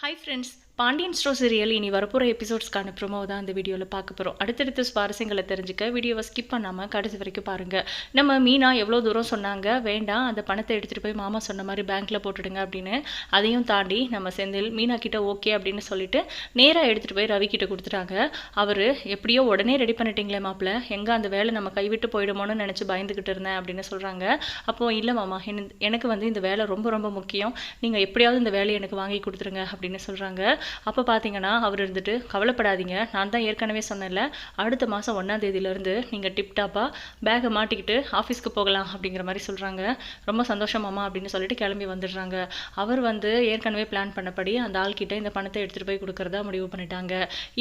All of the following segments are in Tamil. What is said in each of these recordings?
Hi friends, Pandian store serial இனி வரப்போகிற எபிசோட்ஸ்க்கான ப்ரொமோ தான் இந்த வீடியோவில் பார்க்க போகிறோம் அடுத்தடுத்த சுவாரஸ்யங்களை தெரிஞ்சுக்க வீடியோவை ஸ்கிப் பண்ணாமல் கடைசி வரைக்கும் பாருங்கள் நம்ம மீனா எவ்வளோ தூரம் சொன்னாங்க? வேண்டாம் அந்த பணத்தை எடுத்துகிட்டு போய் மாமா சொன்ன மாதிரி பேங்க்கில் போட்டுடுங்க அப்படின்னு அதையும் தாண்டி நம்ம செந்தில் மீனா கிட்ட ஓகே அப்படின்னு சொல்லிட்டு நேராக எடுத்துகிட்டு போய் ரவி கிட்ட கொடுத்துட்டாங்க. அவர் எப்படியோ உடனே ரெடி பண்ணிட்டீங்களே மாப்பிள்ள எங்கே அந்த வேலை நம்ம கைவிட்டு போயிடுமோன்னு நினச்சி பயந்துக்கிட்டு இருந்தேன் அப்படின்னு சொல்கிறாங்க அப்போது இல்லை மாமா என்ன- எனக்கு வந்து இந்த வேலை ரொம்ப ரொம்ப முக்கியம். நீங்கள் எப்படியாவது இந்த வேலையை எனக்கு வாங்கி கொடுத்துருங்க அப்படின்னு சொல்கிறாங்க அப்போ பார்த்தீங்கன்னா அவர் இருந்துட்டு கவலைப்படாதீங்க நான் தான் ஏற்கனவே சொன்னேன்ல அடுத்த மாதம் ஒன்றாம் தேதியிலேருந்து நீங்கள் டிப்டாப்பாக பேக்கை மாட்டிக்கிட்டு ஆஃபீஸ்க்கு போகலாம் அப்படிங்கிற மாதிரி சொல்கிறாங்க ரொம்ப சந்தோஷம் மாமா அப்படின்னு சொல்லிட்டு கிளம்பி வந்துடுறாங்க. அவர் வந்து ஏற்கனவே பிளான் பண்ணபடி அந்த ஆள்கிட்ட இந்த பணத்தை எடுத்துகிட்டு போய் கொடுக்குறதா முடிவு பண்ணிட்டாங்க.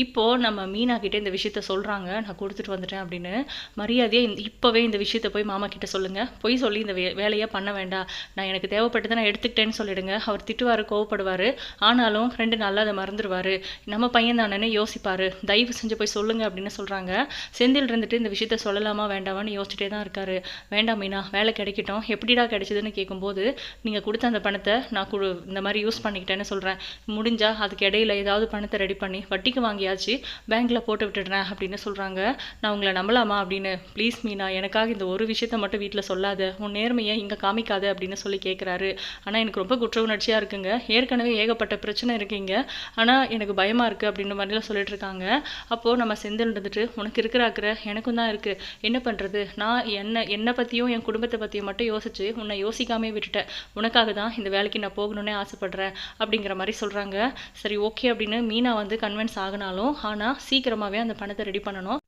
இப்போது நம்ம மீனா கிட்டே இந்த விஷயத்த சொல்கிறாங்க நான் கொடுத்துட்டு வந்துட்டேன் அப்படின்னு. மரியாதையை இந்த இப்போவே இந்த விஷயத்தை போய் மாமா கிட்ட சொல்லுங்கள் போய் சொல்லி இந்த வே வேலையை பண்ண வேண்டாம். நான் எனக்கு தேவைப்பட்டதை நான் எடுத்துக்கிட்டேன்னு சொல்லிடுங்க. அவர் திட்டுவார் கோவப்படுவார். ஆனாலும் ரெண்டு நாளில் அதை மறந்துடுவார் நம்ம பையன் தானே யோசிப்பார். தயவு செஞ்சு போய் சொல்லுங்க அப்படின்னு சொல்கிறாங்க செந்தில் இருந்துட்டு இந்த விஷயத்த சொல்லலாமா வேண்டாமான்னு யோசிச்சுட்டே தான் இருக்காரு. வேண்டாம் மீனா வேலை கிடைக்கட்டும். எப்படிடா கிடைச்சதுன்னு கேட்கும்போது நீங்கள் கொடுத்த அந்த பணத்தை நான் குழு இந்த மாதிரி யூஸ் பண்ணிக்கிட்டேன்னு சொல்கிறேன் முடிஞ்சால் அதுக்கு இடையில ஏதாவது பணத்தை ரெடி பண்ணி வட்டிக்கு வாங்கியாச்சு பேங்க்கில் போட்டு விட்டுடுறேன் அப்படின்னு சொல்கிறாங்க நான் உங்களை நம்பலாமா அப்படின்னு ப்ளீஸ் மீனா எனக்காக இந்த ஒரு விஷயத்த மட்டும் வீட்டில் சொல்லாத. உன் நேர்மையை இங்கே காமிக்காத அப்படின்னு சொல்லி கேட்குறாரு ஆனால் எனக்கு ரொம்ப குற்ற உணர்ச்சியாக இருக்குங்க. ஏற்கனவே ஏகப்பட்ட பிரச்சனை இருக்கீங்க ஆனால் எனக்கு பயமாக இருக்குது அப்படின்ற மாதிரிலாம் சொல்லிட்டு இருக்காங்க. அப்போது நம்ம செந்தில் இருந்துட்டு உனக்கு இருக்கிற அக்கறை எனக்கும் தான் இருக்குது என்ன பண்ணுறது நான் என்ன என்னை பற்றியும் என் குடும்பத்தை பற்றியும் மட்டும் யோசிச்சு உன்னை யோசிக்காமே விட்டுட்டேன். உனக்காக தான் இந்த வேலைக்கு நான் போகணுன்னே ஆசைப்பட்றேன் அப்படிங்கிற மாதிரி சொல்கிறாங்க சரி ஓகே அப்படின்னு மீனா வந்து கன்வின்ஸ் ஆகினாலும் ஆனால் சீக்கிரமாகவே அந்த பணத்தை ரெடி பண்ணணும்.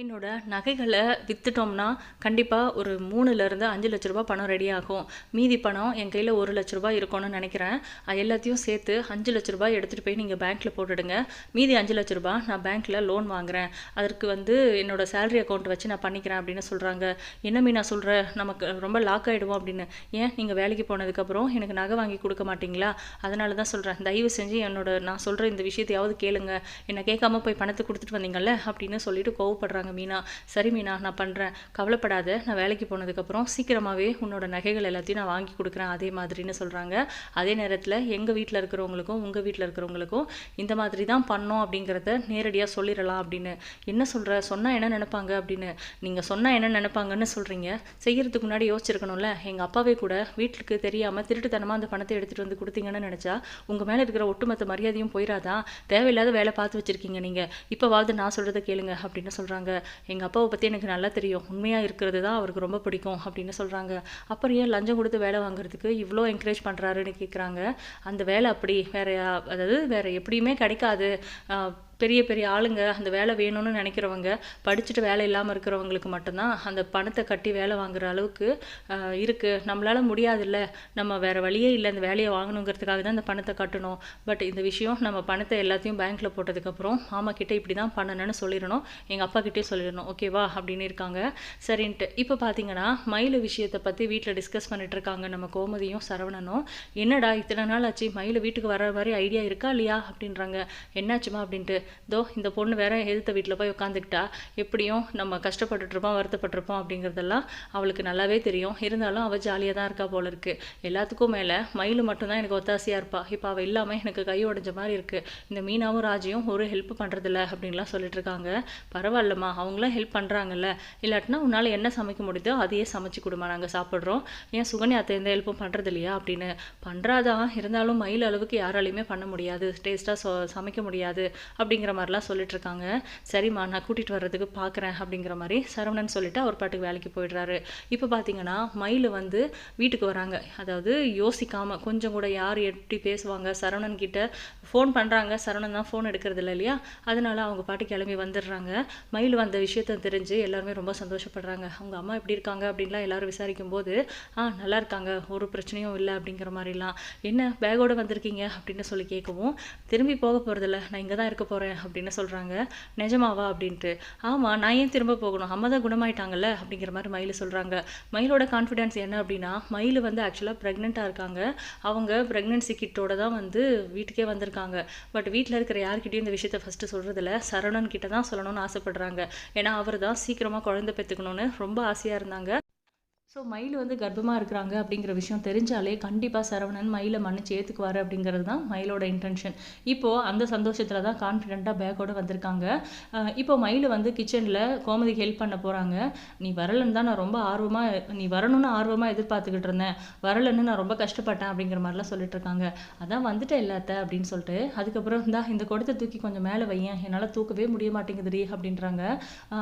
என்னோட நகைகளை விற்றுட்டோம்னா கண்டிப்பாக ஒரு மூணுலேருந்து அஞ்சு லட்ச ரூபா பணம் ரெடி ஆகும். மீதி பணம் என் கையில் ஒரு லட்ச ரூபா இருக்கும்னு நினைக்கிறேன். அது எல்லாத்தையும் சேர்த்து அஞ்சு லட்ச ரூபாய் எடுத்துகிட்டு போய் நீங்கள் பேங்க்கில் போட்டுடுங்க. மீதி அஞ்சு லட்ச ரூபா நான் பேங்க்கில் லோன் வாங்குறேன். அதற்கு வந்து என்னோடய சேலரி அக்கௌண்ட் வச்சு நான் பண்ணிக்கிறேன் அப்படின்னு சொல்கிறாங்க என்ன நான் சொல்கிறேன் நமக்கு ரொம்ப லாக் ஆகிடுவோம் அப்படின்னு. ஏன்? நீங்கள் வேலைக்கு போனதுக்கப்புறம் எனக்கு நகை வாங்கி கொடுக்க மாட்டிங்களா? அதனால தான் சொல்கிறேன் தயவு செஞ்சு என்னோட நான் சொல்கிற இந்த விஷயத்தையாவது கேளுங்க. என்னை கேட்காம போய் பணத்தை கொடுத்துட்டு வந்தீங்கல்ல அப்படின்னு சொல்லிட்டு கோவப்படுறாங்க. மீனா சரி மீனா நான் பண்ணுறேன் கவலைப்படாத நான் வேலைக்கு போனதுக்கப்புறம் சீக்கிரமாகவே உன்னோட நகைகள் எல்லாத்தையும் நான் வாங்கி கொடுக்குறேன் அதே மாதிரின்னு சொல்கிறாங்க அதே நேரத்தில் எங்கள் வீட்டில் இருக்கிறவங்களுக்கும் உங்கள் வீட்டில் இருக்கிறவங்களுக்கும் இந்த மாதிரி தான் பண்ணோம் அப்படிங்கிறத நேரடியாக சொல்லிடலாம் அப்படின்னு. என்ன சொல்கிற சொன்னால் என்ன நினைப்பாங்க அப்படின்னு. நீங்கள் சொன்னால் என்ன நினைப்பாங்கன்னு சொல்கிறீங்க செய்கிறதுக்கு முன்னாடி யோசிச்சிருக்கணும்ல. எங்கள் அப்பாவே கூட வீட்டுக்கு தெரியாமல் திருட்டுத்தனமாக அந்த பணத்தை எடுத்துகிட்டு வந்து கொடுத்தீங்கன்னு நினச்சா உங்கள் மேலே இருக்கிற ஒட்டுமொத்த மரியாதையும் போயிடாதான் தேவையில்லாத வேலை பார்த்து வச்சுருக்கீங்க நீங்கள் இப்போவாவது நான் சொல்கிறத கேளுங்க அப்படின்னு சொல்கிறாங்க எங்கள் அப்பாவை பற்றி எனக்கு நல்லா தெரியும். உண்மையாக இருக்கிறது தான் அவருக்கு ரொம்ப பிடிக்கும் அப்படின்னு சொல்கிறாங்க அப்புறம் ஏன் லஞ்சம் கொடுத்து வேலை வாங்குறதுக்கு இவ்வளோ என்கரேஜ் பண்ணுறாருன்னு கேட்குறாங்க அந்த வேலை அப்படி வேற அதாவது வேறு எப்படியுமே கிடைக்காது. பெரிய பெரிய ஆளுங்க அந்த வேலை வேணும்னு நினைக்கிறவங்க படிச்சுட்டு வேலை இல்லாமல் இருக்கிறவங்களுக்கு மட்டும்தான் அந்த பணத்தை கட்டி வேலை வாங்குற அளவுக்கு இருக்குது நம்மளால் நம்மளால முடியாதுல்ல. நம்ம வேறு வழியே இல்லை. அந்த வேலையை வாங்கணுங்கிறதுக்காக தான் அந்த பணத்தை கட்டணும். பட் இந்த விஷயம் நம்ம பணத்தை எல்லாத்தையும் பேங்க்கில் போட்டதுக்கப்புறம் மாமா கிட்டே இப்படி தான் பண்ணணும்னு சொல்லிடணும். எங்கள் அப்பா கிட்டே சொல்லிடணும். ஓகேவா அப்படின்னு இருக்காங்க. சரின்ட்டு. இப்போ பார்த்தீங்கன்னா மயில் விஷயத்தை பற்றி வீட்டில் டிஸ்கஸ் பண்ணிட்டு இருக்காங்க. நம்ம கோமதியும் சரவணனும். என்னடா இத்தனை நாள் ஆச்சு? மயில் வீட்டுக்கு வர மாதிரி ஐடியா இருக்கா இல்லையா? அப்படின்றாங்க. என்னாச்சுமா? அப்படின்ட்டு. தோ இந்த பொண்ணு வேற எதிர்த்த வீட்டில் போய் உட்காந்துக்கிட்டா எப்படியும் நம்ம கஷ்டப்பட்டுட்ருப்போம் வருத்தப்பட்டிருப்போம் அப்படிங்கிறதெல்லாம் அவளுக்கு நல்லாவே தெரியும். இருந்தாலும் அவள் ஜாலியாக தான் இருக்கா போல இருக்கு. எல்லாத்துக்கும் மேலே மயில் மட்டும்தான் எனக்கு ஒத்தாசையாக இருப்பா. இப்போ அவள் இல்லாமல் எனக்கு கை உடஞ்ச மாதிரி இருக்குது இந்த மீனாவும் ராஜியும் ஒரு ஹெல்ப் பண்ணுறதில்ல அப்படின்லாம் சொல்லிட்டு இருக்காங்க. பரவாயில்லம்மா அவங்களாம் ஹெல்ப் பண்ணுறாங்கல்ல இல்லாட்டினா உன்னால் என்ன சமைக்க முடியுதோ அதையே சமைச்சு கொடுமா நாங்கள் சாப்பிட்றோம். ஏன் சுகன்யா அத்தை எந்த ஹெல்ப்பும் பண்ணுறது இல்லையா அப்படின்னு. பண்ணுறாதான் இருந்தாலும் மயில் அளவுக்கு யாராலையுமே பண்ண முடியாது. டேஸ்ட்டாக சமைக்க முடியாது. அப்படி அப்படிங்கிற மாதிரிலாம் சொல்லிட்டு இருக்காங்க சரிம்மா நான் கூட்டிகிட்டு வர்றதுக்கு பார்க்குறேன் அப்படிங்கிற மாதிரி சரவணன் சொல்லிட்டு அவர் பாட்டுக்கு வேலைக்கு போயிடுறாரு. இப்போ பார்த்தீங்கன்னா மயில் வந்து வீட்டுக்கு வராங்க. அதாவது யோசிக்காமல் கொஞ்சம் கூட யார் எப்படி பேசுவாங்க? சரவணன் கிட்ட ஃபோன் பண்ணுறாங்க சரவணன் தான் ஃபோன் எடுக்கிறது இல்லை இல்லையா? அதனால் அவங்க பாட்டு கிளம்பி வந்துடுறாங்க. மயில் வந்த விஷயத்த தெரிஞ்சு எல்லாருமே ரொம்ப சந்தோஷப்படுறாங்க. அவங்க அம்மா எப்படி இருக்காங்க? அப்படின்லாம் எல்லாரும் விசாரிக்கும் போது ஆ நல்லா இருக்காங்க. ஒரு பிரச்சனையும் இல்லை. அப்படிங்கிற மாதிரிலாம். என்ன பேகோடு வந்திருக்கீங்க? அப்படின்னு சொல்லி கேட்கவும் திரும்பி போக போகிறதில்ல நான் இங்கே தான் இருக்க போகிறேன் அப்படின்னு சொல்கிறாங்க நிஜமாவா? அப்படின்ட்டு. ஆமாம் நான் ஏன் திரும்ப போகணும்? அம்மா தான் குணமாயிட்டாங்கல்ல? அப்படிங்கிற மாதிரி மயில் சொல்கிறாங்க மயிலோட கான்ஃபிடென்ஸ் என்ன அப்படின்னா மயில் வந்து ஆக்சுவலாக ப்ரெக்னெண்ட்டாக இருக்காங்க. அவங்க ப்ரெக்னென்சி கிட்டோட தான் வந்து வீட்டுக்கே வந்திருக்காங்க. பட் வீட்டில் இருக்கிற யார்கிட்டையும் இந்த விஷயத்த ஃபஸ்ட்டு சொல்கிறதில்ல சரவணன் கிட்ட தான் சொல்லணும்னு ஆசைப்படுறாங்க. ஏன்னா அவர் தான் சீக்கிரமாக குழந்தை பெற்றுக்கணும்னு ரொம்ப ஆசையாக இருந்தாங்க. ஸோ மயில் வந்து கர்ப்பமாக இருக்கிறாங்க அப்படிங்கிற விஷயம் தெரிஞ்சாலே கண்டிப்பாக சரவணன் மயிலை மன்னிச்சு ஏற்றுக்குவார் அப்படிங்கிறது தான் மயிலோட இன்டென்ஷன் இப்போது அந்த சந்தோஷத்தில் தான் கான்ஃபிடென்ட்டாக பேக்கோடு வந்திருக்காங்க. இப்போ மயில் வந்து கிச்சனில் கோமதிக்கு ஹெல்ப் பண்ண போகிறாங்க நீ வரலன்னு தான் நான் ரொம்ப ஆர்வமாக நீ வரணும்னு ஆர்வமாக எதிர்பார்த்துக்கிட்டு இருந்தேன். வரலன்னு நான் ரொம்ப கஷ்டப்பட்டேன் அப்படிங்கிற மாதிரிலாம் சொல்லிட்டு இருக்காங்க. அதான் வந்துட்டேன் இல்லாத்த அப்படின்னு சொல்லிட்டு அதுக்கப்புறம் இந்தா இந்த குடத்தை தூக்கி கொஞ்சம் மேலே வையேன். என்னால் தூக்கவே முடிய மாட்டேங்குதுடி அப்படின்றாங்க.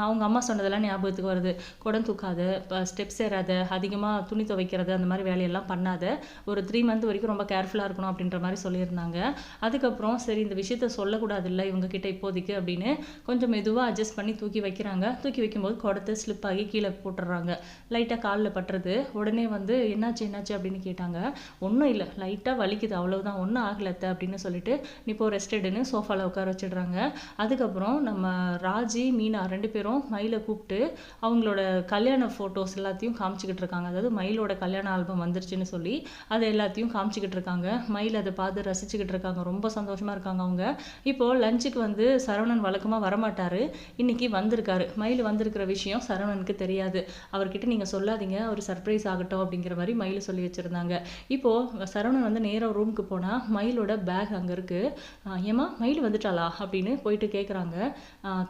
அவங்க அம்மா சொன்னதெல்லாம் ஞாபகத்துக்கு வருது. குடம் தூக்காத ஸ்டெப்ஸ் ஏறாத அதிகமாக துணி துவைக்கிறது அந்த மாதிரி வேலையெல்லாம் பண்ணாத. ஒரு த்ரீ மந்த் வரைக்கும் ரொம்ப கேர்ஃபுல்லாக இருக்கணும் அப்படின்ற மாதிரி சொல்லியிருந்தாங்க. அதுக்கப்புறம் சரி இந்த விஷயத்த சொல்லக்கூடாதுல்ல இவங்க கிட்ட இப்போதைக்கு அப்படின்னு கொஞ்சம் மெதுவாக அட்ஜஸ்ட் பண்ணி தூக்கி வைக்கிறாங்க. தூக்கி வைக்கும்போது குடத்தை ஸ்லிப் ஆகி கீழே போட்டுடுறாங்க. லைட்டாக காலில் பட்டுறது. உடனே வந்து என்னாச்சு என்னாச்சு அப்படின்னு கேட்டாங்க. ஒன்றும் இல்லை லைட்டாக வலிக்குது அவ்வளோதான் ஒன்றும் ஆகலத்த அப்படின்னு சொல்லிட்டு நீ இப்போ ரெஸ்ட் எடுன்னு சோஃபாவில் உட்கார வச்சிடுறாங்க. அதுக்கப்புறம் நம்ம ராஜி மீனா ரெண்டு பேரும் மயிலை கூப்பிட்டு அவங்களோட கல்யாண ஃபோட்டோஸ் எல்லாத்தையும் காமிச்சு காமிச்சிக்கிட்டு இருக்காங்க. அதாவது மயிலோட கல்யாண ஆல்பம் வந்துருச்சுன்னு சொல்லி அதை எல்லாத்தையும் காமிச்சிக்கிட்டு இருக்காங்க. மயில் அதை பார்த்து ரசிச்சுக்கிட்டு இருக்காங்க. ரொம்ப சந்தோஷமா இருக்காங்க அவங்க. இப்போ லஞ்சுக்கு வந்து சரவணன் வழக்கமாக வரமாட்டார். இன்னைக்கு வந்திருக்காரு. மயில் வந்திருக்கிற விஷயம் சரவணனுக்கு தெரியாது. அவர்கிட்ட நீங்க சொல்லாதீங்க. ஒரு சர்ப்ரைஸ் ஆகட்டும் அப்படிங்கிற மாதிரி மயில் சொல்லி வச்சிருந்தாங்க. இப்போ சரவணன் வந்து நேராக ரூமுக்கு போனால் மயிலோட பேக் அங்க இருக்கு. ஏமா ஏம்மா மயில் வந்துட்டாளா? அப்படின்னு போயிட்டு கேட்குறாங்க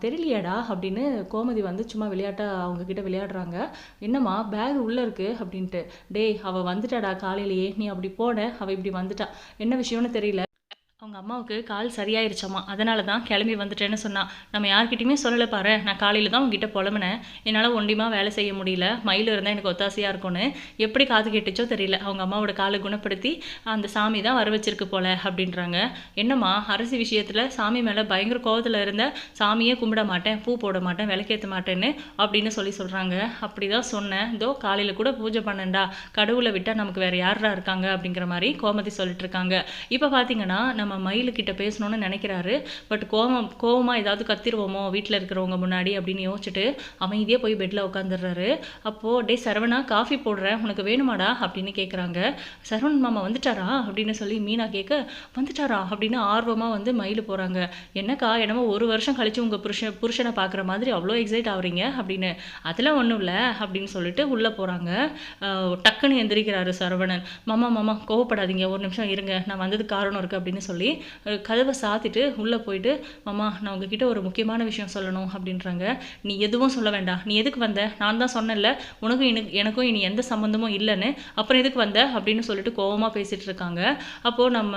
தெரியலையாடா அப்படின்னு கோமதி வந்து சும்மா விளையாட்டா அவங்க கிட்ட விளையாடுறாங்க. என்னம்மா பேக் உள்ளே இருக்கு அப்படின்ட்டு. டேய் அவ வந்துட்டாடா காலையிலேயே. நீ அப்படி போன. அவ இப்படி வந்துட்டா. என்ன விஷயம்னு தெரியல. அவங்க அம்மாவுக்கு கால் சரியாயிருச்சாமா அதனால தான் கிளம்பி வந்துட்டேன்னு சொன்னால் நம்ம யார்கிட்டையுமே சொல்லலை பாரு. நான் காலையில் தான் உங்ககிட்ட புலம்புனேன். என்னால் ஒண்டிமா வேலை செய்ய முடியல. மயில் இருந்தால் எனக்கு ஒத்தாசையாக இருக்கும்னு. எப்படி காது கேட்டுச்சோ தெரியல. அவங்க அம்மாவோட காலை குணப்படுத்தி அந்த சாமி தான் வர வச்சிருக்கு போல அப்படின்றாங்க. என்னம்மா அரசு விஷயத்தில் சாமி மேலே பயங்கர கோபத்தில் இருந்த சாமியே கும்பிட மாட்டேன் பூ போட மாட்டேன் விளக்கேற்ற மாட்டேன்னு அப்படின்னு சொல்லி சொல்கிறாங்க அப்படி தான் சொன்னேன். இதோ காலையில் கூட பூஜை பண்ணண்டா. கடவுளை விட்டால் நமக்கு வேறு யாரா இருக்காங்க அப்படிங்கிற மாதிரி கோமதி சொல்லிட்டு இருக்காங்க. இப்போ பார்த்தீங்கன்னா நம்ம மயிலுக்கிட்ட பேசணும்னு நினைக்கிறாரு. பட் கோவம் கோவமாக ஏதாவது கத்திருவோமோ வீட்டில் இருக்கிறவங்க முன்னாடி அப்படின்னு யோசிச்சுட்டு அமைதியாக போய் பெட்டில் உட்காந்துடுறாரு அப்போது டே சரவணா காஃபி போடுறேன். உனக்கு வேணுமாடா? அப்படின்னு கேட்குறாங்க சரவண் மாமா வந்துட்டாரா? அப்படின்னு சொல்லி மீனா கேட்க வந்துட்டாரா? அப்படின்னு ஆர்வமாக வந்து மயில் போகிறாங்க என்னக்கா என்னமோ ஒரு வருஷம் கழிச்சு உங்கள் புருஷன் புருஷனை பார்க்குற மாதிரி அவ்வளோ எக்ஸைட் ஆகுறீங்க? அப்படின்னு அதெல்லாம் ஒன்றும் இல்லை. அப்படின்னு சொல்லிட்டு உள்ளே போகிறாங்க டக்குன்னு எந்திரிக்கிறாரு சரவணன். மாமா மாமா கோவப்படாதீங்க. ஒரு நிமிஷம் இருங்க. நான் வந்தது காரணம் இருக்குது அப்படின்னு சொல்லி சொல்லி கதவை சாத்திட்டு உள்ளே போயிட்டு மாமா நான் உங்ககிட்ட ஒரு முக்கியமான விஷயம் சொல்லணும் அப்படின்றாங்க. நீ எதுவும் சொல்ல வேண்டாம். நீ எதுக்கு வந்த? நான் தான் சொன்னேன்ல. உனக்கும் எனக்கு எனக்கும் இனி எந்த சம்மந்தமும் இல்லைன்னு. அப்புறம் எதுக்கு வந்த? அப்படின்னு சொல்லிட்டு கோபமாக பேசிட்டு இருக்காங்க. அப்போது நம்ம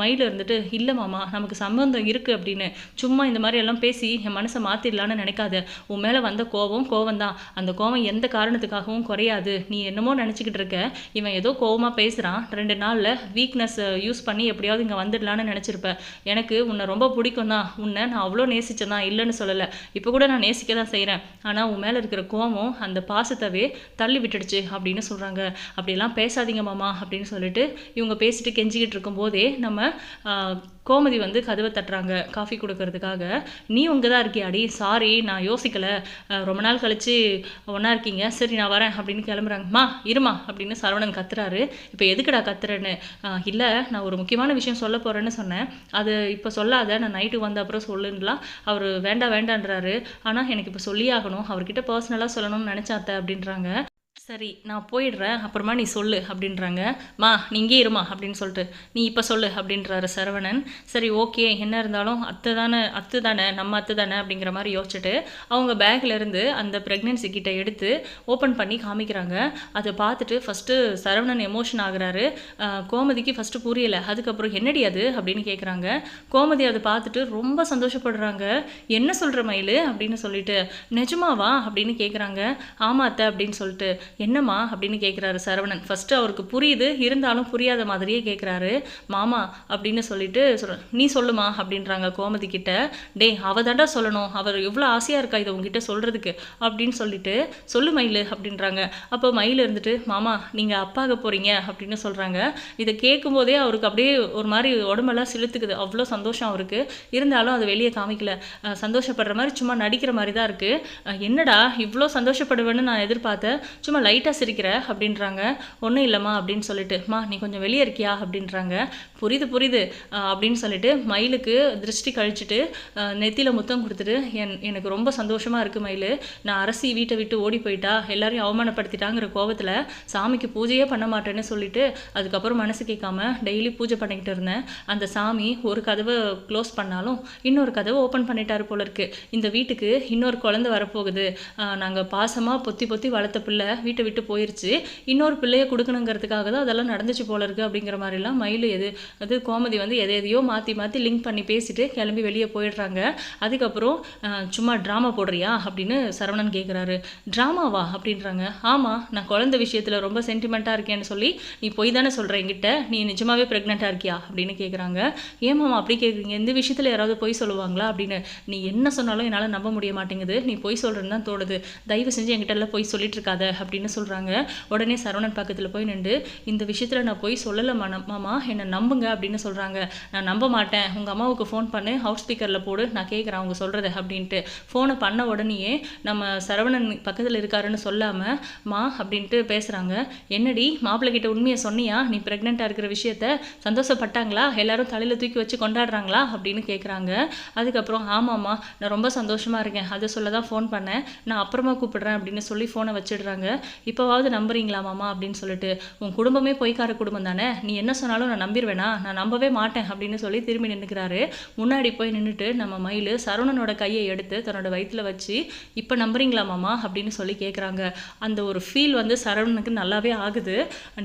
மயில் இருந்துட்டு இல்லை மாமா நமக்கு சம்பந்தம் இருக்குது அப்படின்னு சும்மா இந்த மாதிரி எல்லாம் பேசி என் மனசை மாற்றிடலான்னு நினைக்காத. உன் மேலே வந்த கோவம் கோவம் தான் அந்த கோவம் எந்த காரணத்துக்காகவும் குறையாது. நீ என்னமோ நினச்சிக்கிட்டு இருக்க. இவன் ஏதோ கோவமாக பேசுகிறான் ரெண்டு நாளில் வீக்னஸ் யூஸ் பண்ணி எப்படியாவது இங்கே வந்துடலான்னு நினச்சிருப்ப. எனக்கு உன்னை ரொம்ப பிடிக்கும் தான் உன்னை நான் அவ்வளோ நேசிச்சேன் தான் இல்லைன்னு சொல்லலை. இப்போ கூட நான் நேசிக்க தான் செய்கிறேன் ஆனால் உன் மேலே இருக்கிற கோவம் அந்த பாசத்தவே தள்ளி விட்டுடுச்சு அப்படின்னு சொல்கிறாங்க அப்படியெல்லாம் பேசாதீங்க மாமா அப்படின்னு சொல்லிட்டு இவங்க பேசிட்டு கெஞ்சிக்கிட்டு இருக்கும்போதே நம்ம கோமதி வந்து கதவை தட்டுறாங்க காஃபி கொடுக்கறதுக்காக. நீ உங்கள் தான் இருக்கியாடி? சாரி நான் யோசிக்கல. ரொம்ப நாள் கழிச்சு ஒன்றா இருக்கீங்க. சரி நான் வரேன் அப்படின்னு கிளம்புறாங்கம்மா இருமா அப்படின்னு சரவணன் கத்துறாரு. இப்போ எதுக்குடா கத்துறேன்னு? இல்லை நான் ஒரு முக்கியமான விஷயம் சொல்ல போகிறேன்னு சொன்னேன். அது இப்போ சொல்லாத நான் நைட்டு வந்த அப்புறம் சொல்லுன்னுலாம் அவர் வேண்டாம் வேண்டான்றாரு. ஆனால் எனக்கு இப்போ சொல்லியே ஆகணும். அவர்கிட்ட பர்சனலாக சொல்லணும்னு நினச்சாத்த அப்படின்றாங்க. சரி நான் போயிடுறேன். அப்புறமா நீ சொல்லு அப்படின்றாங்க. மா நீ இங்கே இருமா அப்படின்னு சொல்லிட்டு. நீ இப்போ சொல்லு அப்படின்றாரு சரவணன். சரி ஓகே. என்ன இருந்தாலும் அத்தை தானே அத்தை தானே நம்ம அத்தை தானே அப்படிங்கிற மாதிரி யோசிச்சுட்டு அவங்க பேக்ல இருந்து அந்த ப்ரெக்னென்சி கிட்ட எடுத்து ஓப்பன் பண்ணி காமிக்கிறாங்க. அதை பார்த்துட்டு ஃபஸ்ட்டு சரவணன் எமோஷன் ஆகுறாரு. கோமதிக்கு ஃபஸ்ட்டு புரியலை. அதுக்கப்புறம் என்னடி அது? அப்படின்னு கேட்குறாங்க கோமதி அதை பார்த்துட்டு ரொம்ப சந்தோஷப்படுறாங்க. என்ன சொல்கிற மயில்? அப்படின்னு சொல்லிட்டு. நிஜமாவா? அப்படின்னு கேட்குறாங்க ஆமா அத்தை அப்படின்னு சொல்லிட்டு. என்னம்மா அப்படின்னு கேட்குறாரு சரவணன். ஃபஸ்ட்டு அவருக்கு புரியுது இருந்தாலும் புரியாத மாதிரியே கேட்குறாரு மாமா அப்படின்னு சொல்லிட்டு சொல் நீ சொல்லுமா? அப்படின்றாங்க கோமதி கிட்ட. டேய் அவ தாண்டா சொல்லணும். அவர் எவ்வளோ ஆசையாக இருக்கா இதை உங்ககிட்ட சொல்கிறதுக்கு அப்படின்னு சொல்லிட்டு சொல்லு மயில் அப்படின்றாங்க. அப்போ மயில் இருந்துட்டு மாமா நீங்கள் அப்பாக போகிறீங்க அப்படின்னு சொல்கிறாங்க இதை கேட்கும்போதே அவருக்கு அப்படியே ஒரு மாதிரி உடம்பெல்லாம் செலுத்துக்குது அவ்வளோ சந்தோஷம் அவருக்கு. இருந்தாலும் அதை வெளியே காமிக்கல. சந்தோஷப்படுற மாதிரி சும்மா நடிக்கிற மாதிரி தான் இருக்குது என்னடா இவ்வளோ சந்தோஷப்படுவேன்னு நான் எதிர்பார்த்தேன். சும்மா லைட்டாக சிரிக்கிற அப்படின்றாங்க. ஒன்றும் இல்லைம்மா அப்படின்னு சொல்லிட்டு. மா நீ கொஞ்சம் வெளியே இருக்கியா? அப்படின்றாங்க. புரியுது புரியுது அப்படின்னு சொல்லிட்டு மயிலுக்கு திருஷ்டி கழிச்சிட்டு நெத்தியில் முத்தம் கொடுத்துட்டு என் எனக்கு ரொம்ப சந்தோஷமாக இருக்குது மயில். நான் அரசி வீட்டை விட்டு ஓடி போயிட்டா எல்லாரையும் அவமானப்படுத்திட்டாங்கிற கோவத்தில் சாமிக்கு பூஜையே பண்ண மாட்டேன்னு சொல்லிட்டு அதுக்கப்புறம் மனசு கேட்காம டெய்லி பூஜை பண்ணிக்கிட்டு இருந்தேன். அந்த சாமி ஒரு கதவை க்ளோஸ் பண்ணாலும் இன்னொரு கதவை ஓப்பன் பண்ணிட்டாரு போல இருக்கு. இந்த வீட்டுக்கு இன்னொரு குழந்தை வரப்போகுது. நாங்கள் பாசமாக பொத்தி பொத்தி வளர்த்த பிள்ளை வீட்டு விட்டு போயிடுச்சு இன்னொரு பிள்ளையை கொடுக்கணுங்கிறதுக்காக தான் அதெல்லாம் நடந்துச்சு போல இருக்கு அப்படிங்கிற மாதிரிலாம் மயில் எது அது கோமதி வந்து எதை எதையோ மாற்றி மாற்றி லிங்க் பண்ணி பேசிட்டு கிளம்பி வெளியே போயிடுறாங்க. அதுக்கப்புறம் சும்மா ட்ராமா போடுறியா அப்படின்னு சரவணன் கேட்குறாரு ட்ராமாவா அப்படின்றாங்க. ஆமாம் நான் குழந்தை விஷயத்தில் ரொம்ப சென்டிமெண்ட்டாக இருக்கேன்னு சொல்லி நீ போய் தானே சொல்கிற என்கிட்ட? நீ நிஜமாகவே ப்ரெக்னெண்ட்டாக இருக்கியா? அப்படின்னு கேட்குறாங்க ஏமாம் அப்படி கேட்குறீங்க இந்த விஷயத்தில் யாராவது பொய் சொல்லுவாங்களா? அப்படின்னு. நீ என்ன சொன்னாலும் என்னால் நம்ப முடிய மாட்டேங்குது. நீ பொய் சொல்கிறேன்னு தான் தோணுது. தயவு செஞ்சு என்கிட்ட எல்லாம் பொய் சொல்லிட்டு இருக்காத அப்படின்னு சொல்கிறாங்க உடனே சரவணன் பக்கத்தில் போய் நின்று இந்த விஷயத்தில் நான் போய் சொல்லலை மாமா என்னை நம்புங்க அப்படின்னு சொல்கிறாங்க நான் நம்ப மாட்டேன். உங்கள் அம்மாவுக்கு ஃபோன் பண்ணு ஹவுஸ் ஸ்பீக்கரில் போடு நான் கேட்குறேன் அவங்க சொல்கிறத அப்படின்ட்டு. ஃபோனை பண்ண உடனேயே நம்ம சரவணன் பக்கத்தில் இருக்காருன்னு சொல்லாமல் மா அப்படின்ட்டு பேசுகிறாங்க என்னடி மாப்பிள்ளை கிட்ட உண்மையை சொன்னியா? நீ ப்ரெக்னெண்ட்டாக இருக்கிற விஷயத்த சந்தோஷப்பட்டாங்களா? எல்லாரும் தலையில் தூக்கி வச்சு கொண்டாடுறாங்களா? அப்படின்னு கேட்குறாங்க அதுக்கப்புறம் ஆமாம்மா நான் ரொம்ப சந்தோஷமாக இருக்கேன். அதை சொல்ல தான் ஃபோன் பண்ணேன். நான் அப்புறமா கூப்பிடுறேன் அப்படின்னு சொல்லி ஃபோனை வச்சிடுறாங்க. இப்போவாவது நம்புறீங்களா மாமா அப்படின்னு சொல்லிட்டு உன் குடும்பமே பொய்க்கார குடும்பம் தானே? நீ என்ன சொன்னாலும் நான் நம்பிடுவேனா நான் நம்பவே மாட்டேன் அப்படின்னு சொல்லி திரும்பி நின்றுக்கிறாரு முன்னாடி போய் நின்றுட்டு நம்ம மயில் சரவணனோட கையை எடுத்து தன்னோட வயிற்றில் வச்சு இப்போ நம்புறீங்களா மாமா? அப்படின்னு சொல்லி கேட்குறாங்க அந்த ஒரு ஃபீல் வந்து சரவணனுக்கு நல்லாவே ஆகுது.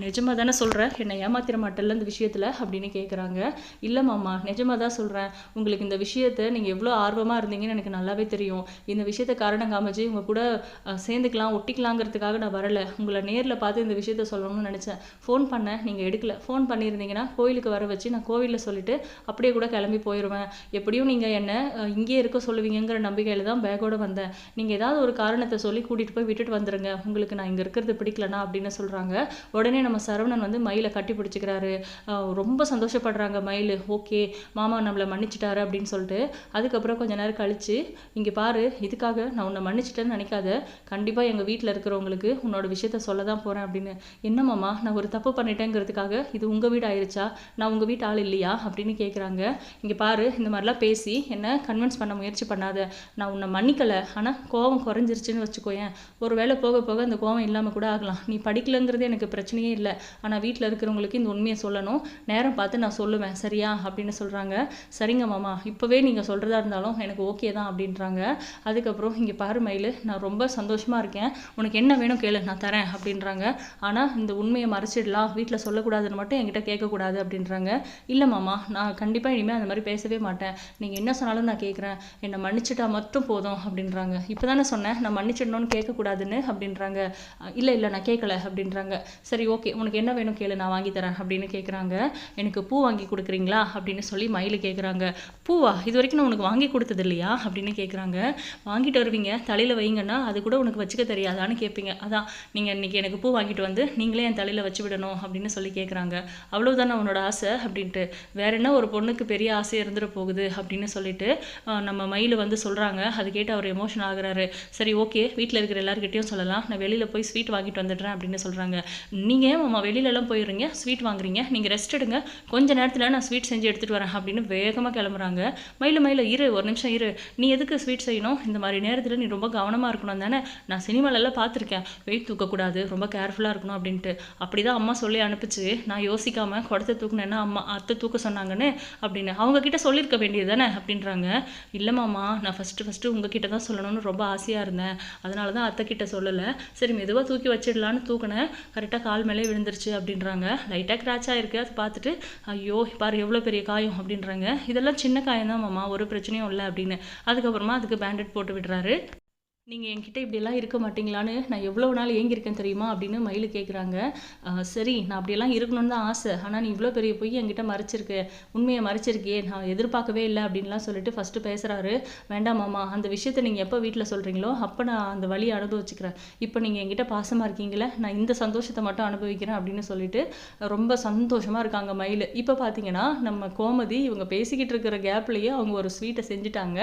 நிஜமாக தானே சொல்கிறேன் என்னை ஏமாத்திர மாட்டேல்ல இந்த விஷயத்தில்? அப்படின்னு கேட்குறாங்க இல்லை மாமா நிஜமாக தான் சொல்கிறேன் உங்களுக்கு இந்த விஷயத்தை நீங்கள் எவ்வளோ ஆர்வமாக இருந்தீங்கன்னு எனக்கு நல்லாவே தெரியும். இந்த விஷயத்தை காரணம் காமிச்சு உங்கள் கூட சேர்ந்துக்கலாம் ஒட்டிக்கலாங்கிறதுக்காக நான் வரலை. உங்களை நேரில் பார்த்து இந்த விஷயத்த சொல்லணும்னு நினச்சேன். ஃபோன் பண்ணேன். நீங்கள் எடுக்கல. ஃபோன் பண்ணியிருந்தீங்கன்னா கோயிலுக்கு வர வச்சு நான் கோவிலில் சொல்லிட்டு அப்படியே கூட கிளம்பி போயிடுவேன் எப்படியும் நீங்கள் என்ன இங்கேயே இருக்க சொல்லுவீங்கங்கிற நம்பிக்கையில் தான் பேக்கோடு வந்தேன். நீங்கள் ஏதாவது ஒரு காரணத்தை சொல்லி கூட்டிகிட்டு போய் விட்டுட்டு வந்துடுங்க உங்களுக்கு நான் இங்கே இருக்கிறது பிடிக்கலனா அப்படின்னு சொல்கிறாங்க உடனே நம்ம சரவணன் வந்து மயிலை கட்டி பிடிச்சிக்கிறாரு. ரொம்ப சந்தோஷப்படுறாங்க மயில். ஓகே மாமா நம்மளை மன்னிச்சிட்டாரு அப்படின்னு சொல்லிட்டு அதுக்கப்புறம் கொஞ்ச நேரம் கழிச்சு இங்கே பாரு இதுக்காக நான் உன்னை மன்னிச்சிட்டேன்னு நினைக்காத. கண்டிப்பாக எங்கள் வீட்டில் இருக்கிறவங்களுக்கு உன்னோட விஷயத்த சொல்ல தான் போகிறேன் அப்படின்னு என்னம்மாம்மா நான் ஒரு தப்பு பண்ணிட்டேங்கிறதுக்காக இது உங்கள் வீடு ஆயிடுச்சா நான் உங்கள் வீட்டு ஆள் இல்லையா? அப்படின்னு கேட்குறாங்க இங்கே பாரு இந்த மாதிரிலாம் பேசி என்னை கன்வின்ஸ் பண்ண முயற்சி பண்ணாத. நான் உன்னை மன்னிக்கலை. ஆனால் கோவம் குறைஞ்சிருச்சுன்னு வச்சுக்கோயேன். ஒரு வேளை போக போக அந்த கோவம் இல்லாமல் கூட ஆகலாம். நீ படிக்கலைங்கிறது எனக்கு பிரச்சனையே இல்லை. ஆனால் வீட்டில் இருக்கிறவங்களுக்கு இந்த உண்மையை சொல்லணும். நேரம் பார்த்து நான் சொல்லுவேன். சரியா? அப்படின்னு சொல்கிறாங்க சரிங்க மாமா. இப்போவே நீங்கள் சொல்கிறதா இருந்தாலும் எனக்கு ஓகே தான் அப்படின்றாங்க. அதுக்கப்புறம் இங்கே பாரு மயில் நான் ரொம்ப சந்தோஷமாக இருக்கேன். உனக்கு என்ன வேணும் கேளு. நான் தரேன் அப்படின்றாங்க. ஆனால் இந்த உண்மையை மறைச்சிடலாம் வீட்டில் சொல்லக்கூடாதுன்னு மட்டும் என்கிட்ட கேட்கக்கூடாது அப்படின்றாங்க. இல்லை மாமா நான் கண்டிப்பாக இனிமேல் அந்த மாதிரி பேசவே மாட்டேன். நீங்கள் என்ன சொன்னாலும் நான் கேட்குறேன். என்னை மன்னிச்சிட்டா மட்டும் போதும் அப்படின்றாங்க. இப்போ தானே சொன்னேன் நான் மன்னிச்சிடணும்னு கேட்கக்கூடாதுன்னு அப்படின்றாங்க. இல்லை இல்லை நான் கேட்கல அப்படின்றாங்க. சரி ஓகே உனக்கு என்ன வேணும் கேளு நான் வாங்கி தரேன் அப்படின்னு கேட்குறாங்க. எனக்கு பூ வாங்கி கொடுக்குறீங்களா அப்படின்னு சொல்லி மயில் கேட்குறாங்க. பூவா? இது வரைக்கும் நான் உனக்கு வாங்கி கொடுத்தது இல்லையா அப்படின்னு கேட்குறாங்க. வாங்கிட்டு வருவீங்க தலையில் வைங்கன்னா அது கூட உனக்கு வச்சுக்க தெரியாதான்னு கேட்பீங்க. அதான் நீங்கள் இன்னைக்கு எனக்கு பூ வாங்கிட்டு வந்து நீங்களே என் தலையில் வச்சு விடணும் அப்படின்னு சொல்லி கேட்குறாங்க அவ்வளோதானே உன்னோட ஆசை? அப்படின்ட்டு. வேற என்ன ஒரு பொண்ணுக்கு பெரிய ஆசை இருந்துட போகுது அப்படின்னு சொல்லிட்டு நம்ம மயில் வந்து சொல்கிறாங்க அது கேட்டு அவர் எமோஷன் ஆகுறாரு. சரி ஓகே வீட்டில் இருக்கிற எல்லாருக்கிட்டையும் சொல்லலாம். நான் வெளியில் போய் ஸ்வீட் வாங்கிட்டு வந்துடுறேன் அப்படின்னு சொல்கிறாங்க நீங்கள் ஏன் மாமா வெளியிலலாம் போயிடுறீங்க? ஸ்வீட் வாங்குறீங்க. நீங்கள் ரெஸ்ட் எடுங்க. கொஞ்ச நேரத்தில் நான் ஸ்வீட் செஞ்சு எடுத்துகிட்டு வரேன் அப்படின்னு வேகமாக கிளம்புறாங்க. மயில் மயில் இரு ஒரு நிமிஷம் இரு. நீ எதுக்கு ஸ்வீட் செய்யணும்? இந்த மாதிரி நேரத்தில் நீ ரொம்ப கவனமாக இருக்கணும் தானே? நான் சினிமாலெல்லாம் பார்த்துருக்கேன். வெயிட் தூக்கக்கூடாது ரொம்ப கேர்ஃபுல்லாக இருக்கணும் அப்படின்ட்டு. அப்படி தான் அம்மா சொல்லி அனுப்பிச்சு. நான் யோசிக்காமல் குடத்தை தூக்குனேன்னா அம்மா அத்தை தூக்க சொன்னாங்கன்னு அப்படின்னு. அவங்கக்கிட்ட சொல்லியிருக்க வேண்டியது தானே அப்படின்றாங்க. இல்லை மாமா நான் ஃபஸ்ட்டு ஃபஸ்ட்டு உங்ககிட்ட தான் சொல்லணும்னு ரொம்ப ஆசையாக இருந்தேன். அதனால தான் அத்தை கிட்ட சொல்லலை. சரி மெதுவாக தூக்கி வச்சிடலான்னு தூக்கினேன். கரெக்டாக கால் மேலே விழுந்துருச்சு அப்படின்றாங்க. லைட்டாக கிராச் ஆகிருக்கு அதை பார்த்துட்டு ஐயோ பாரு எவ்வளோ பெரிய காயம் அப்படின்றாங்க. இதெல்லாம் சின்ன காயம் தான் மாமா ஒரு பிரச்சனையும் இல்லை அப்படின்னு. அதுக்கப்புறமா அதுக்கு பேண்டட் போட்டு விடுறாரு. நீங்கள் என்கிட்ட இப்படியெல்லாம் இருக்க மாட்டீங்களான்னு நான் எவ்வளோ நாள் ஏங்கியிருக்கேன் தெரியுமா அப்படின்னு மயில் கேட்குறாங்க சரி நான் அப்படியெல்லாம் இருக்கணும்னு தான் ஆசை. ஆனால் நீ இவ்வளோ பெரிய பொய் என்கிட்ட மறைச்சிருக்கு. உண்மையை மறைச்சிருக்கியே. நான் எதிர்பார்க்கவே இல்லை அப்படின்லாம் சொல்லிட்டு ஃபஸ்ட்டு பேசுகிறாரு வேண்டாம் மாமா அந்த விஷயத்தை நீங்கள் எப்போ வீட்டில் சொல்கிறீங்களோ அப்போ நான் அந்த வழியை அனுபவிச்சுக்கிறேன் இப்போ நீங்கள் என்கிட்ட பாசமாக இருக்கீங்களே நான் இந்த சந்தோஷத்தை மட்டும் அனுபவிக்கிறேன் அப்படின்னு சொல்லிட்டு ரொம்ப சந்தோஷமாக இருக்காங்க மயில். இப்போ பார்த்தீங்கன்னா நம்ம கோமதி இவங்க பேசிக்கிட்டு இருக்கிற கேப்லேயே அவங்க ஒரு ஸ்வீட்டை செஞ்சுட்டாங்க.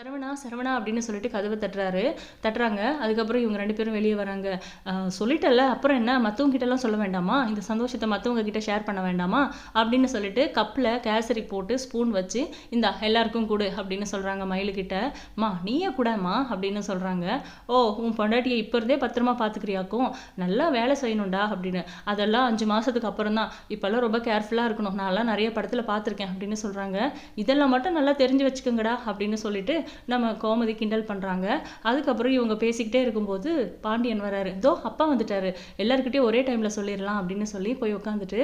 சரவணா சரவணா அப்படின்னு சொல்லிட்டு கதவை தட்டுறாரு. தட்டுறாங்க. அதுக்கப்புறம் இவங்க ரெண்டு பேரும் வெளியே வராங்க. சொல்லிட்டல சொல்லிட்டல்ல. அப்புறம் என்ன? மற்றவங்க கிட்டலாம் சொல்ல வேண்டாமா? இந்த சந்தோஷத்தை மற்றவங்க கிட்ட ஷேர் பண்ண வேண்டாமா? அப்படின்னு சொல்லிட்டு கப்பில் கேசரி போட்டு ஸ்பூன் வச்சு இந்த எல்லாருக்கும் கொடு அப்படின்னு சொல்கிறாங்க மயிலுக்கிட்ட மா நீயே கூடம்மா அப்படின்னு சொல்கிறாங்க ஓ உன் பொண்டாட்டியை இப்போ இருந்தே பத்திரமா பார்த்துக்கிறியாக்கும் நல்லா வேலை செய்யணும்டா அப்படின்னு. அதெல்லாம் அஞ்சு மாதத்துக்கு அப்புறம் தான். இப்போல்லாம் ரொம்ப கேர்ஃபுல்லாக இருக்கணும். நான்லாம் நிறைய படத்தில் பார்த்துருக்கேன் அப்படின்னு சொல்கிறாங்க இதெல்லாம் மட்டும் நல்லா தெரிஞ்சு வச்சுக்கோங்கடா அப்படின்னு சொல்லிட்டு நம்ம கோமதி கிண்டல் பண்ணுறாங்க அதுக்கப்புறம் இவங்க பேசிக்கிட்டே இருக்கும்போது பாண்டியன் வராரு. இதோ அப்பா வந்துட்டாரு. எல்லாருக்கிட்டையும் ஒரே டைமில் சொல்லிடலாம் அப்படின்னு சொல்லி போய் உட்காந்துட்டு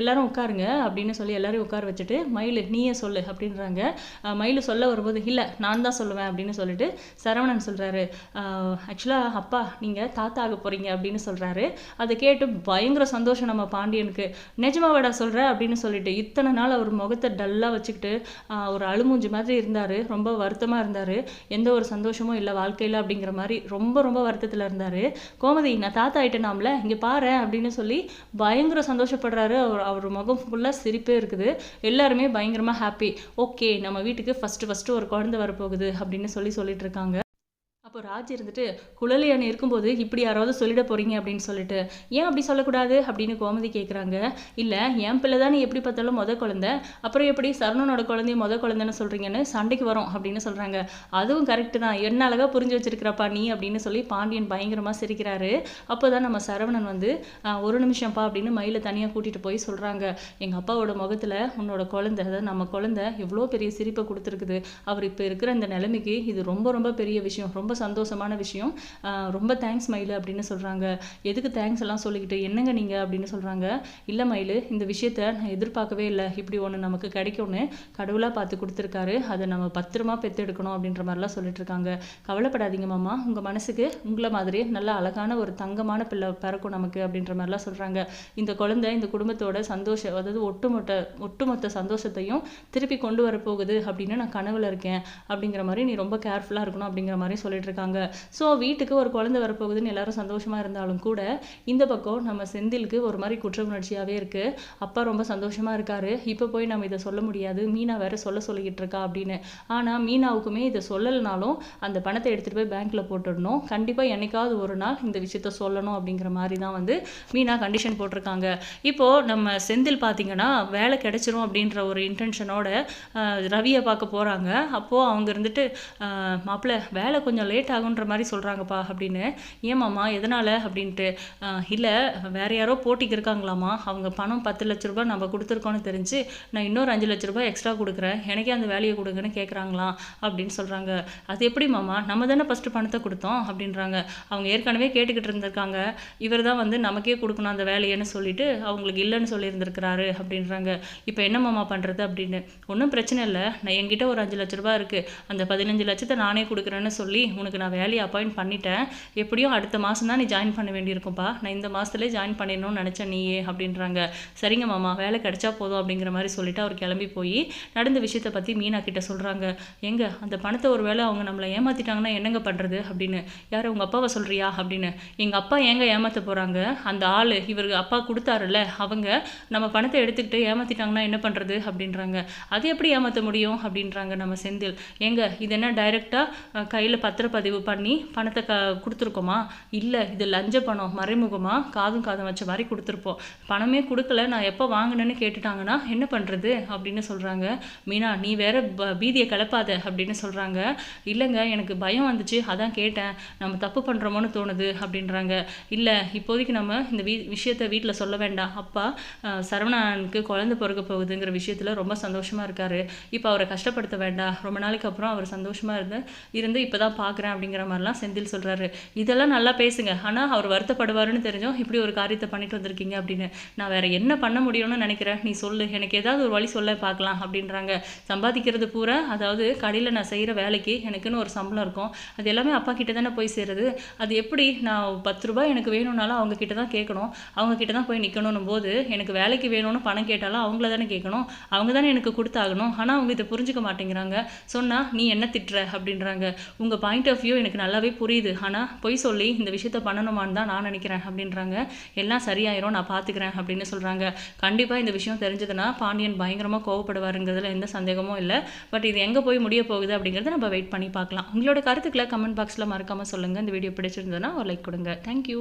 எல்லாரும் உட்காருங்க அப்படின்னு சொல்லி எல்லாரையும் உட்கார வச்சுட்டு மயில் நீயே சொல்லு அப்படின்றாங்க. மயில் சொல்ல வரும்போது இல்லை நான் தான் சொல்லுவேன் அப்படின்னு சொல்லிட்டு சரவணன் சொல்கிறாரு ஆக்சுவலாக அப்பா நீங்கள் தாத்தா ஆக போகிறீங்க அப்படின்னு சொல்கிறாரு அதை கேட்டு பயங்கர சந்தோஷம் நம்ம பாண்டியனுக்கு. நிஜமாவடா சொல்கிற அப்படின்னு சொல்லிட்டு இத்தனை நாள் அவர் முகத்தை டல்லாக வச்சுக்கிட்டு ஒரு அழுமூஞ்சி மாதிரி இருந்தார். ரொம்ப வருத்தமாக இருந்தார். எந்த ஒரு சந்தோஷமும் இல்லை வாழ்க்கையில் அப்படிங்கிற மாதிரி ரொம்ப ரொம்ப வருத்தத்தில் இருந்தார். கோமதி நான் தாத்தா ஆயிட்டேனாம்ல இங்கே பாரு அப்படின்னு சொல்லி பயங்கர சந்தோஷப்படுறாரு. அவர் அவர் முகம் ஃபுல்லாக சிரிப்பே இருக்குது. எல்லாருமே பயங்கரமாக ஹாப்பி ஓகே நம்ம வீட்டுக்கு ஃபஸ்ட்டு ஃபஸ்ட்டு ஒரு குழந்தை வரப்போகுது அப்படின்னு சொல்லி சொல்லிட்டு இருக்காங்க. அப்போ ராஜ் இருந்துட்டு குழலியான் இருக்கும்போது இப்படி யாராவது சொல்லிட போகிறீங்க அப்படின்னு சொல்லிட்டு ஏன் அப்படி சொல்லக்கூடாது அப்படின்னு கோமதி கேட்குறாங்க இல்லை என் பிள்ளை தான் நீ எப்படி பார்த்தாலும் முத குழந்தை அப்புறம் எப்படி சரணனோட குழந்தைய முத குழந்தைன்னு சொல்கிறீங்கன்னு சண்டைக்கு வரும் அப்படின்னு சொல்கிறாங்க அதுவும் கரெக்டு தான். என்ன அழகா புரிஞ்சு வச்சிருக்கிறப்பா நீ அப்படின்னு சொல்லி பாண்டியன் பயங்கரமாக சிரிக்கிறாரு. அப்போதான் நம்ம சரவணன் வந்து ஒரு நிமிஷம்ப்பா அப்படின்னு மயிலை தனியாக கூட்டிகிட்டு போய் சொல்கிறாங்க எங்கள் அப்பாவோட முகத்தில் உன்னோட குழந்தை அதாவது நம்ம குழந்தை எவ்வளோ பெரிய சிரிப்பை கொடுத்துருக்குது. அவர் இப்போ இருக்கிற இந்த நிலைமைக்கு இது ரொம்ப ரொம்ப பெரிய விஷயம். ரொம்ப சந்தோஷமான விஷயம். ரொம்ப தேங்க்ஸ் மயில் அப்படின்னு சொல்கிறாங்க எதுக்கு தேங்க்ஸ் எல்லாம் சொல்லிக்கிட்டு என்னங்க நீங்கள் அப்படின்னு சொல்கிறாங்க இல்லை மயில் இந்த விஷயத்த நான் எதிர்பார்க்கவே இல்லை. இப்படி ஒன்று நமக்கு கிடைக்கும்னு கடவுளாக பார்த்து கொடுத்துருக்காரு. அதை நம்ம பத்திரமா பெற்றெடுக்கணும் அப்படின்ற மாதிரிலாம் சொல்லிட்டு இருக்காங்க. கவலைப்படாதீங்க மாமா. உங்கள் மனசுக்கு உங்களை மாதிரி நல்ல அழகான ஒரு தங்கமான பிள்ளை பிறக்கும் நமக்கு அப்படின்ற மாதிரிலாம் சொல்கிறாங்க இந்த குழந்தை இந்த குடும்பத்தோட சந்தோஷம் அதாவது ஒட்டுமொத்த ஒட்டுமொத்த சந்தோஷத்தையும் திருப்பி கொண்டு வரப்போகுது அப்படின்னு நான் கனவுல இருக்கேன். அப்படிங்கிற மாதிரி நீ ரொம்ப கேர்ஃபுல்லாக இருக்கணும் அப்படிங்கிற மாதிரி சொல்லிட்டு இருக்காங்க. ஸோ வீட்டுக்கு ஒரு குழந்தை வரப்போகுதுன்னு எல்லாரும் சந்தோஷமா இருந்தாலும் கூட இந்த பக்கம் நம்ம செந்திலுக்கு ஒரு மாதிரி குற்ற உணர்ச்சியாகவே இருக்கு. அப்பா ரொம்ப சந்தோஷமா இருக்காரு. இப்போ போய் நம்ம இதை சொல்ல முடியாது. மீனா வேற சொல்ல சொல்லிக்கிட்டு இருக்கா அப்படின்னு. ஆனால் மீனாவுக்குமே இதை சொல்லலைனாலும் அந்த பணத்தை எடுத்துகிட்டு போய் பேங்க்கில் போட்டுடணும். கண்டிப்பாக என்னைக்காவது ஒரு நாள் இந்த விஷயத்த சொல்லணும் அப்படிங்கிற மாதிரி தான் வந்து மீனா கண்டிஷன் போட்டிருக்காங்க. இப்போ நம்ம செந்தில் பார்த்தீங்கன்னா வேலை கிடைச்சிரும் அப்படின்ற ஒரு இன்டென்ஷனோட ரவியை பார்க்க போறாங்க. அப்போது அவங்க இருந்துட்டு மாப்பிள்ளை வேலை கொஞ்சம் லேட் ஆகுன்ற மாதிரி சொல்கிறாங்கப்பா அப்படின்னு. ஏமாம்மா எதனால் அப்படின்ட்டு? இல்லை வேறு வேற யாரோ போட்டிக்கு இருக்காங்களாம்மா அவங்க பணம் பத்து லட்ச ரூபாய் நம்ம கொடுத்துருக்கோன்னு தெரிஞ்சு நான் இன்னொரு அஞ்சு லட்ச ரூபாய் எக்ஸ்ட்ரா கொடுக்குறேன். எனக்கே அந்த வேலையை கொடுங்கன்னு கேட்குறாங்களாம் அப்படின்னு சொல்கிறாங்க அது எப்படி மாமா? நம்ம தானே ஃபஸ்ட்டு பணத்தை கொடுத்தோம் அப்படின்றாங்க. அவங்க ஏற்கனவே கேட்டுக்கிட்டு இருந்திருக்காங்க. இவர் தான் வந்து நமக்கே கொடுக்கணும் அந்த வேலையன்னு சொல்லிட்டு அவங்களுக்கு இல்லைன்னு சொல்லியிருந்திருக்கிறாரு அப்படின்றாங்க. இப்போ என்ன மாமா பண்ணுறது அப்படின்னு? ஒன்றும் பிரச்சனை இல்லை. நான் என்கிட்ட ஒரு அஞ்சு லட்ச ரூபாய் இருக்குது அந்த பதினஞ்சு லட்சத்தை நானே கொடுக்குறேன்னு சொல்லி உனக்கு நான் வேலையை அப்பாயிண்ட் பண்ணிட்டேன். எப்படியும் அடுத்த மாதம் தான் நீ ஜாயின் பண்ண வேண்டியிருக்கும்ப்பா நான் இந்த மாதத்துலேயே ஜாயின் பண்ணிடணும்னு நினச்சேன் நீயே அப்படின்றாங்க. சரிங்க மாமா வேலை கிடைச்சா போதும் அப்படிங்கிற மாதிரி சொல்லிட்டு அவர் கிளம்பி போய் நடந்த விஷயத்தை பற்றி மீனா கிட்ட சொல்கிறாங்க எங்க அந்த பணத்தை ஒரு வேளை அவங்க நம்மளை ஏமாற்றிட்டாங்கன்னா என்னங்க பண்ணுறது அப்படின்னு. யார் உங்கள் அப்பாவை சொல்கிறியா அப்படின்னு. எங்கள் அப்பா ஏங்க ஏமாற்ற போகிறாங்க அந்த ஆள் இவருக்கு அப்பா கொடுத்தாருல்ல அவங்க நம்ம பணத்தை எடுத்துக்கிட்டு ஏமாற்றிட்டாங்கன்னா என்ன பண்ணுறது அப்படின்றாங்க. அது எப்படி ஏமாற்ற முடியும் அப்படின்றாங்க நம்ம செந்தில். எங்க இது என்ன டைரெக்டாக கையில் பதிவு பண்ணி பணத்தை க கொடுத்துருக்கோமா? இல்லை இது லஞ்ச பணம் மறைமுகமாக காதும் காதும் வச்ச மாதிரி கொடுத்துருப்போம். பணமே கொடுக்கல நான் எப்போ வாங்கினேன்னு கேட்டுட்டாங்கன்னா என்ன பண்ணுறது அப்படின்னு சொல்கிறாங்க மீனா நீ வேற ப- பீதியை கிளப்பாத அப்படின்னு சொல்கிறாங்க இல்லைங்க எனக்கு பயம் வந்துச்சு அதான் கேட்டேன். நம்ம தப்பு பண்ணுறோமோன்னு தோணுது அப்படின்றாங்க. இல்லை இப்போதைக்கு நம்ம இந்த வீ விஷயத்தை வீட்டில் சொல்ல வேண்டாம். அப்பா சரவணனுக்கு குழந்தை பிறக்க போகுதுங்கிற விஷயத்தில் ரொம்ப சந்தோஷமாக இருக்காரு. இப்போ அவரை கஷ்டப்படுத்த வேண்டாம். ரொம்ப நாளைக்கு அப்புறம் அவர் சந்தோஷமாக இருந்து இருந்து இப்போ தான் பார்க்குறேன் பார்க்குறேன் அப்படிங்கிற மாதிரிலாம் செந்தில் சொல்கிறாரு இதெல்லாம் நல்லா பேசுங்க. ஆனால் அவர் வருத்தப்படுவாருன்னு தெரிஞ்சோம் இப்படி ஒரு காரியத்தை பண்ணிட்டு வந்திருக்கீங்க அப்படின்னு. நான் வேற என்ன பண்ண முடியும்னு நினைக்கிறேன். நீ சொல்லு. எனக்கு ஏதாவது ஒரு வழி சொல்ல பார்க்கலாம் அப்படின்றாங்க. சம்பாதிக்கிறது பூரா அதாவது கடையில் நான் செய்கிற வேலைக்கு எனக்குன்னு ஒரு சம்பளம் இருக்கும். அது எல்லாமே அப்பா கிட்ட தானே போய் சேருது. அது எப்படி நான் பத்து ரூபாய் எனக்கு வேணும்னாலும் அவங்க கிட்ட தான் கேட்கணும். அவங்க கிட்ட தான் போய் நிற்கணும் போது எனக்கு வேலைக்கு வேணும்னு பணம் கேட்டாலும் அவங்கள தானே கேட்கணும். அவங்க தானே எனக்கு கொடுத்தாகணும். ஆனால் அவங்க இதை புரிஞ்சுக்க மாட்டேங்கிறாங்க. சொன்னால் நீ என்ன திட்டுற? அப்படின்றாங்க. உங்கள் பாயிண்ட் ஆஃப் வியூ எனக்கு நல்லாவே புரியுது. ஆனால் பொய் சொல்லி இந்த விஷயத்த பண்ணணுமான்னு தான் நான் நினைக்கிறேன் அப்படின்றாங்க. எல்லாம் சரியாயிரும் நான் பார்த்துக்கிறேன் அப்படின்னு சொல்கிறாங்க கண்டிப்பாக இந்த விஷயம் தெரிஞ்சதுன்னா பாண்டியன் பயங்கரமாக கோவப்படுவாருங்கிறதுல எந்த சந்தேகமும் இல்லை. பட் இது எங்கே போய் முடிய போகுது அப்படிங்கிறத நம்ம வெயிட் பண்ணி பார்க்கலாம். உங்களோட கருத்துக்களை கமெண்ட் பாக்ஸில் மறக்காமல் சொல்லுங்கள் இந்த வீடியோ பிடிச்சிருந்ததுன்னா ஒரு லைக் கொடுங்க. தேங்க்யூ